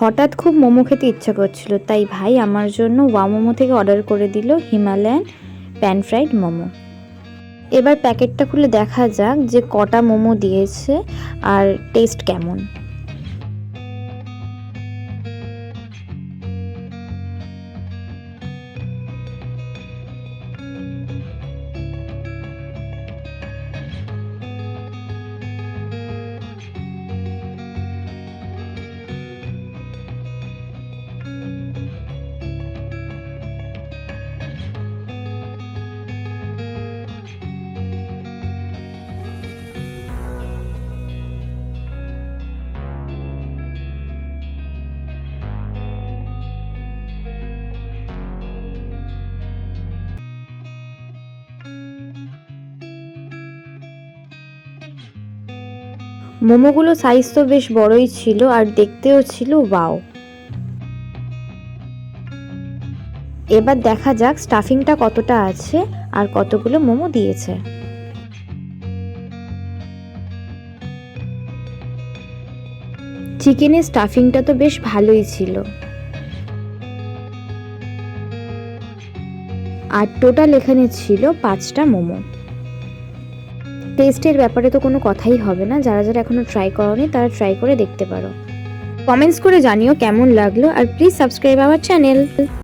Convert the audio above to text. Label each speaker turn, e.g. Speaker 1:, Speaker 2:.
Speaker 1: হঠাৎ খুব মোমো খেতে ইচ্ছা করছিল। তাই ভাই আমার জন্য ওয়া মোমো থেকে অর্ডার করে দিল হিমালয়ান প্যান ফ্রাইড মোমো। এবার প্যাকেটটা খুলে দেখা যাক যে কটা মোমো দিয়েছে আর টেস্ট কেমন। মোমোগুলো সাইজ তো বেশ বড়ই ছিল আর দেখতেও ছিল ওয়াও এবার দেখা যাক স্টাফিংটা কতটা আছে আর কতগুলো মোমো দিয়েছে। চিকেনের স্টাফিংটা তো বেশ ভালোই ছিল। আর টোটাল এখানে ছিল পাঁচটা মোমো। টেস্টের ব্যাপারে তো কোনো কথাই হবে না। যারা যারা এখনও ট্রাই করনি, তারা ট্রাই করে দেখতে পারো। কমেন্টস করে জানিও কেমন লাগল, আর প্লিজ সাবস্ক্রাইব আওয়ার চ্যানেল